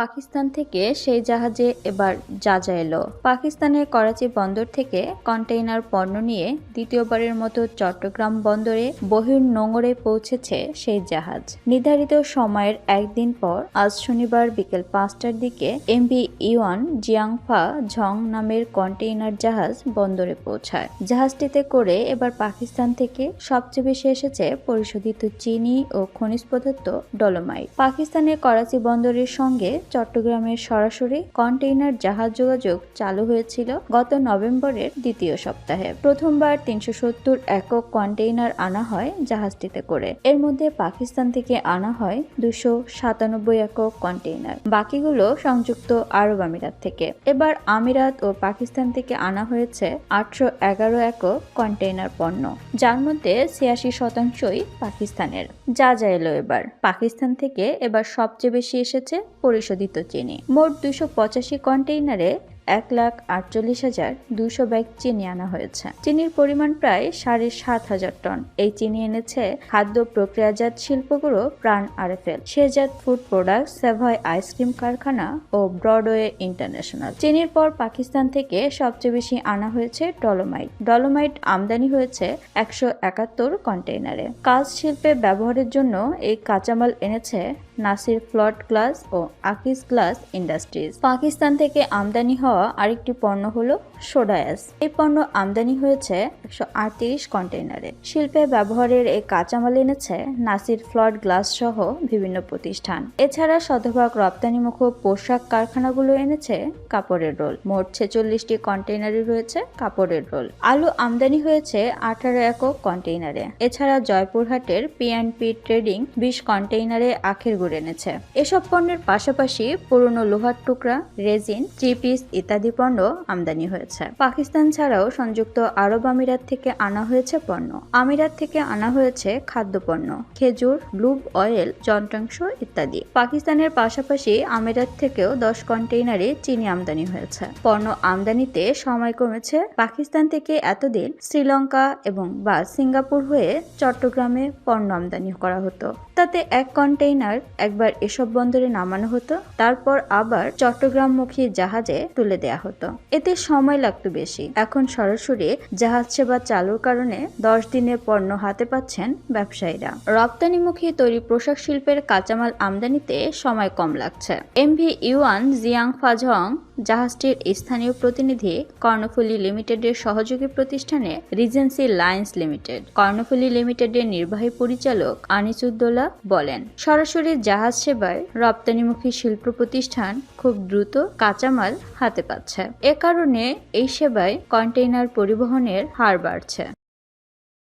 পাকিস্তান থেকে সেই জাহাজে এবার যাজা এলো। পাকিস্তানের করাচি বন্দর থেকে কন্টেইনার পণ্য নিয়ে দ্বিতীয়বারের মতো চট্টগ্রাম বন্দরে বহির নোঙরে পৌঁছেছে সেই জাহাজ। নির্ধারিত সময়ের একদিন পর আজ শনিবার বিকেল পাঁচটার দিকে এমভি ইওয়ান জিয়াংফা ঝং নামের কন্টেইনার জাহাজ বন্দরে পৌঁছায়। জাহাজটিতে করে এবার পাকিস্তান থেকে সবচেয়ে বেশি এসেছে পরিশোধিত চিনি ও খনিজ পদার্থ ডলোমাইট। পাকিস্তানের করাচি বন্দরের সঙ্গে চট্টগ্রামের সরাসরি কন্টেইনার জাহাজ যোগাযোগ চালু হয়েছিল গত নভেম্বরের দ্বিতীয় সপ্তাহে। প্রথমবার তিনশো সত্তর একক কন্টেইনার আনা হয় জাহাজটিতে করে। এর মধ্যে পাকিস্তান থেকে আনা হয় দুশো সাতানব্বই একক কন্টেইনার। বাকিগুলো সংযুক্ত আরব আমিরাত থেকে। এবার আমিরাত ও পাকিস্তান থেকে আনা হয়েছে আটশো এগারো একক কন্টেইনার পণ্য। যার মধ্যে ছিয়াশি শতাংশই পাকিস্তানের। যা যা এলো এবার। পাকিস্তান থেকে এবার সবচেয়ে বেশি এসেছে পরিশোধিত চিনি। মোট দুশো পঁচাশি কন্টেইনারে এক লাখ আটচল্লিশ হাজার দুশো ব্যাগ চিনি আনা হয়েছে। চিনির পরিমাণ প্রায় সাড়ে সাত হাজার টন। এই চিনি এনেছে খাদ্য প্রক্রিয়াজাত শিল্পগুলো প্রাণ আর R F L শেজাত food product Savoy ice cream কারখানা ও ব্রডওয়ে ইন্টারন্যাশনাল। চিনির পর পাকিস্তান থেকে সবচেয়ে বেশি আনা হয়েছে ডলোমাইট। ডলোমাইট আমদানি হয়েছে একশো একাত্তর কন্টেইনারে। কাজ শিল্পে ব্যবহারের জন্য এই কাঁচামাল এনেছে নাসির ফ্লট গ্লাস ও আকিস গ্লাস ইন্ডাস্ট্রিজ। পাকিস্তান থেকে আমদানি হওয়া আরেকটি পণ্য হল সোডায়াস এই পণ্য আমদানি হয়েছে একশো আটত্রিশ কন্টেইনারে। শিল্পে ব্যবহারের এই কাঁচামাল এনেছে নাসির ফ্লট গ্লাস সহ বিভিন্ন প্রতিষ্ঠান। এছাড়া শতভাগ রপ্তানিমুখ পোশাক কারখানাগুলো এনেছে কাপড়ের রোল। মোট ছেচল্লিশটি কন্টেইনারে রয়েছে কাপড়ের রোল। আলু আমদানি হয়েছে আঠারো একক কন্টেইনারে। এছাড়া জয়পুরহাটের পিএনপি ট্রেডিং বিশ কন্টেইনারে আখের গুড় এনেছে। এসব পণ্যের পাশাপাশি পুরনো লোহার টুকরা, রেজিন, থ্রি পিস ইত্যাদি পণ্য আমদানি হয়েছে। পাকিস্তান ছাড়াও সংযুক্ত আরব আমিরাত থেকে আনা হয়েছে পণ্য। আমিরাত থেকে আনা হয়েছে খাদ্যপণ্য, খেজুর ব্লুব অয়েল, যন্ত্রাংশ ইত্যাদি। পাকিস্তানের পাশাপাশি আমিরাত থেকেও দশ কন্টেইনারে চিনি আমদানি হয়েছে। পণ্য আমদানিতে সময় কমেছে। পাকিস্তান থেকে এতদিন শ্রীলঙ্কা এবং বা সিঙ্গাপুর হয়ে চট্টগ্রামে পণ্য আমদানি করা হতো। তাতে এক কন্টেইনার একবার এসব বন্দরে নামানো হতো, তারপর আবার চট্টগ্রামমুখী জাহাজে তুলে দেয়া হতো। এতে সময় লাগতো বেশি। এখন সরাসরি জাহাজ সেবা চালুর কারণে দশ দিনে পণ্য হাতে পাচ্ছেন ব্যবসায়ীরা। রপ্তানিমুখী তৈরি পোশাক শিল্পের কাঁচামাল আমদানিতে সময় কম লাগছে। এমভি ইউয়ান জিয়াং ফাজং জাহাজটির স্থানীয় প্রতিনিধি কর্ণফুলী লিমিটেডের সহযোগী প্রতিষ্ঠানে রিজেন্সি লাইন্স লিমিটেড। কর্ণফুলী লিমিটেডের নির্বাহী পরিচালক আনিসুদ্দোলা বলেন, সরাসরি জাহাজ সেবায় রপ্তানিমুখী শিল্প প্রতিষ্ঠান খুব দ্রুত কাঁচামাল হাতে পাচ্ছে। এ কারণে এই সেবায় কন্টেইনার পরিবহনের হার বাড়ছে।